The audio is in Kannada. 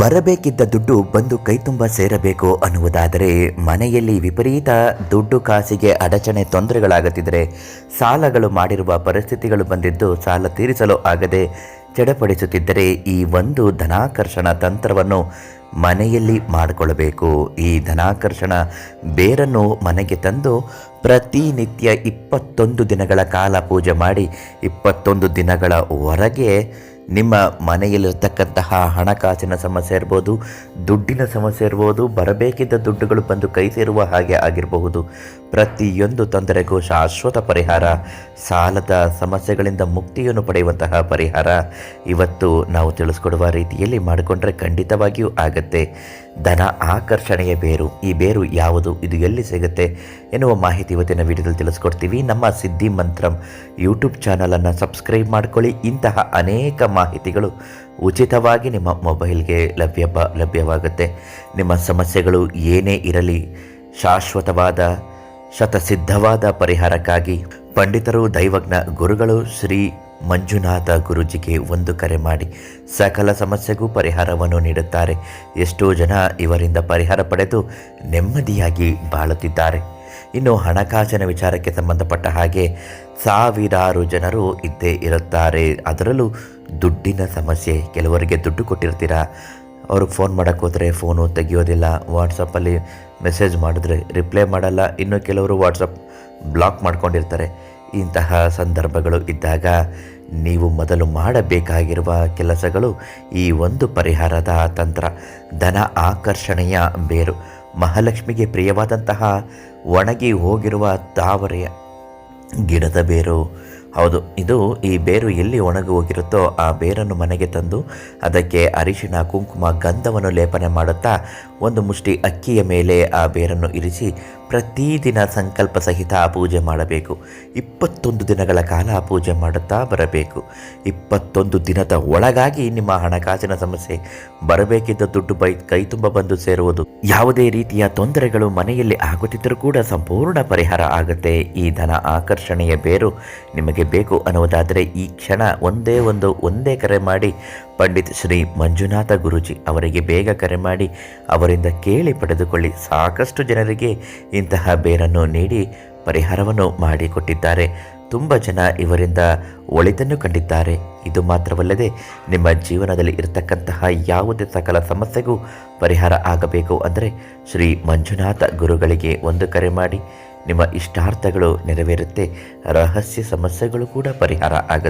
ಬರಬೇಕಿದ್ದ ದುಡ್ಡು ಬಂದು ಕೈ ತುಂಬ ಸೇರಬೇಕು ಅನ್ನುವುದಾದರೆ ಮನೆಯಲ್ಲಿ ವಿಪರೀತ ದುಡ್ಡು ಕಾಸಿಗೆ ಅಡಚಣೆ ತೊಂದರೆಗಳಾಗುತ್ತಿದ್ದರೆ ಸಾಲಗಳು ಮಾಡಿರುವ ಪರಿಸ್ಥಿತಿಗಳು ಬಂದಿದ್ದು ಸಾಲ ತೀರಿಸಲು ಆಗದೆ ಚಡಪಡಿಸುತ್ತಿದ್ದರೆ ಈ ಒಂದು ಧನಾಕರ್ಷಣ ತಂತ್ರವನ್ನು ಮನೆಯಲ್ಲಿ ಮಾಡಿಕೊಳ್ಳಬೇಕು. ಈ ಧನಾಕರ್ಷಣ ಬೇರನ್ನು ಮನೆಗೆ ತಂದು ಪ್ರತಿನಿತ್ಯ ಇಪ್ಪತ್ತೊಂದು ದಿನಗಳ ಕಾಲ ಪೂಜೆ ಮಾಡಿ ಇಪ್ಪತ್ತೊಂದು ದಿನಗಳ ಹೊರಗೆ ನಿಮ್ಮ ಮನೆಯಲ್ಲಿರ್ತಕ್ಕಂತಹ ಹಣಕಾಸಿನ ಸಮಸ್ಯೆ ಇರ್ಬೋದು, ದುಡ್ಡಿನ ಸಮಸ್ಯೆ ಇರ್ಬೋದು, ಬರಬೇಕಿದ್ದ ದುಡ್ಡುಗಳು ಬಂದು ಕೈ ಸೇರುವ ಹಾಗೆ ಆಗಿರಬಹುದು. ಪ್ರತಿಯೊಂದು ತೊಂದರೆಗೂ ಶಾಶ್ವತ ಪರಿಹಾರ, ಸಾಲದ ಸಮಸ್ಯೆಗಳಿಂದ ಮುಕ್ತಿಯನ್ನು ಪಡೆಯುವಂತಹ ಪರಿಹಾರ. ಇವತ್ತು ನಾವು ತಿಳಿಸ್ಕೊಡುವ ರೀತಿಯಲ್ಲಿ ಮಾಡಿಕೊಂಡ್ರೆ ಖಂಡಿತವಾಗಿಯೂ ಆಗತ್ತೆ. ಧನ ಆಕರ್ಷಣೆಯ ಬೇರು. ಈ ಬೇರು ಯಾವುದು? ಇದು ಎಲ್ಲಿ ಸಿಗುತ್ತೆ? ಎನ್ನುವ ಮಾಹಿತಿ ಇವತ್ತಿನ ವಿಡಿಯೋದಲ್ಲಿ ತಿಳಿಸ್ಕೊಡ್ತೀವಿ. ನಮ್ಮ ಸಿದ್ಧಿ ಮಂತ್ರಂ ಯೂಟ್ಯೂಬ್ ಚಾನಲನ್ನು ಸಬ್ಸ್ಕ್ರೈಬ್ ಮಾಡ್ಕೊಳ್ಳಿ. ಇಂತಹ ಅನೇಕ ಮಾಹಿತಿಗಳು ಉಚಿತವಾಗಿ ನಿಮ್ಮ ಮೊಬೈಲ್ಗೆ ಲಭ್ಯ ಲಭ್ಯವಾಗುತ್ತೆ. ನಿಮ್ಮ ಸಮಸ್ಯೆಗಳು ಏನೇ ಇರಲಿ, ಶಾಶ್ವತವಾದ, ಶತಸಿದ್ಧವಾದ ಪರಿಹಾರಕ್ಕಾಗಿ ಪಂಡಿತರು, ದೈವಜ್ಞ ಗುರುಗಳು, ಶ್ರೀ ಮಂಜುನಾಥ ಗುರುಜಿಗೆ ಒಂದು ಕರೆ ಮಾಡಿ. ಸಕಲ ಸಮಸ್ಯೆಗೂ ಪರಿಹಾರವನ್ನು ನೀಡುತ್ತಾರೆ. ಎಷ್ಟೋ ಜನ ಇವರಿಂದ ಪರಿಹಾರ ಪಡೆದು ನೆಮ್ಮದಿಯಾಗಿ ಬಾಳುತ್ತಿದ್ದಾರೆ. ಇನ್ನು ಹಣಕಾಸಿನ ವಿಚಾರಕ್ಕೆ ಸಂಬಂಧಪಟ್ಟ ಹಾಗೆ ಸಾವಿರಾರು ಜನರು ಇದ್ದೇ ಇರುತ್ತಾರೆ. ಅದರಲ್ಲೂ ದುಡ್ಡಿನ ಸಮಸ್ಯೆ. ಕೆಲವರಿಗೆ ದುಡ್ಡು ಕೊಟ್ಟಿರ್ತೀರಾ? ಅವ್ರಿಗೆ ಫೋನ್ ಮಾಡೋಕ್ಕೆ ಹೋದರೆ ಫೋನು ತೆಗಿಯೋದಿಲ್ಲ. ವಾಟ್ಸಪ್ಪಲ್ಲಿ ಮೆಸೇಜ್ ಮಾಡಿದ್ರೆ ರಿಪ್ಲೈ ಮಾಡಲ್ಲ. ಇನ್ನು ಕೆಲವರು ವಾಟ್ಸಪ್ ಬ್ಲಾಕ್ ಮಾಡ್ಕೊಂಡಿರ್ತಾರೆ. ಇಂತಹ ಸಂದರ್ಭಗಳು ಇದ್ದಾಗ ನೀವು ಮೊದಲು ಮಾಡಬೇಕಾಗಿರುವ ಕೆಲಸಗಳು ಈ ಒಂದು ಪರಿಹಾರದ ತಂತ್ರ. ಧನ ಆಕರ್ಷಣೆಯ ಬೇರು. ಮಹಾಲಕ್ಷ್ಮಿಗೆ ಪ್ರಿಯವಾದಂತಹ ಒಣಗಿ ಹೋಗಿರುವ ತಾವರೆಯ ಗಿಡದ ಬೇರು. ಹೌದು, ಇದು ಈ ಬೇರು ಎಲ್ಲಿ ಒಣಗಿ ಹೋಗಿರುತ್ತೋ ಆ ಬೇರನ್ನು ಮನೆಗೆ ತಂದು ಅದಕ್ಕೆ ಅರಿಶಿಣ, ಕುಂಕುಮ, ಗಂಧವನ್ನು ಲೇಪನೆ ಮಾಡುತ್ತಾ ಒಂದು ಮುಷ್ಟಿ ಅಕ್ಕಿಯ ಮೇಲೆ ಆ ಬೇರನ್ನು ಇರಿಸಿ ಪ್ರತಿದಿನ ಸಂಕಲ್ಪ ಸಹಿತ ಪೂಜೆ ಮಾಡಬೇಕು. ಇಪ್ಪತ್ತೊಂದು ದಿನಗಳ ಕಾಲ ಪೂಜೆ ಮಾಡುತ್ತಾ ಬರಬೇಕು. ಇಪ್ಪತ್ತೊಂದು ದಿನದ ಒಳಗಾಗಿ ನಿಮ್ಮ ಹಣಕಾಸಿನ ಸಮಸ್ಯೆ ಬರಬೇಕಿದ್ದ ದುಡ್ಡು ಬೈ ಕೈ ತುಂಬ ಬಂದು ಸೇರುವುದು. ಯಾವುದೇ ರೀತಿಯ ತೊಂದರೆಗಳು ಮನೆಯಲ್ಲಿ ಆಗುತ್ತಿದ್ದರೂ ಕೂಡ ಸಂಪೂರ್ಣ ಪರಿಹಾರ ಆಗುತ್ತೆ. ಈ ಧನ ಆಕರ್ಷಣೆಯ ಬೇರು ನಿಮಗೆ ಬೇಕು ಅನ್ನುವುದಾದರೆ ಈ ಕ್ಷಣ ಒಂದೇ ಒಂದು ಒಂದೇ ಕರೆ ಮಾಡಿ ಪಂಡಿತ್ ಶ್ರೀ ಮಂಜುನಾಥ ಗುರುಜಿ ಅವರಿಗೆ ಬೇಗ ಕರೆ ಮಾಡಿ ಅವರಿಂದ ಕೇಳಿ ಪಡೆದುಕೊಳ್ಳಿ. ಸಾಕಷ್ಟು ಜನರಿಗೆ ಇಂತಹ ಬೇರನ್ನು ನೀಡಿ ಪರಿಹಾರವನ್ನು ಮಾಡಿಕೊಟ್ಟಿದ್ದಾರೆ. ತುಂಬ ಜನ ಇವರಿಂದ ಒಳಿತನ್ನು ಕಂಡಿದ್ದಾರೆ. ಇದು ಮಾತ್ರವಲ್ಲದೆ ನಿಮ್ಮ ಜೀವನದಲ್ಲಿ ಇರತಕ್ಕಂತಹ ಯಾವುದೇ ಸಕಲ ಸಮಸ್ಯೆಗೂ ಪರಿಹಾರ ಆಗಬೇಕು ಅಂದರೆ ಶ್ರೀ ಮಂಜುನಾಥ ಗುರುಗಳಿಗೆ ಒಂದು ಕರೆ ಮಾಡಿ. ನಿಮ್ಮ ಇಷ್ಟಾರ್ಥಗಳು ನೆರವೇರುತ್ತೆ. ರಹಸ್ಯ ಸಮಸ್ಯೆಗಳು ಕೂಡ ಪರಿಹಾರ ಆಗುತ್ತೆ.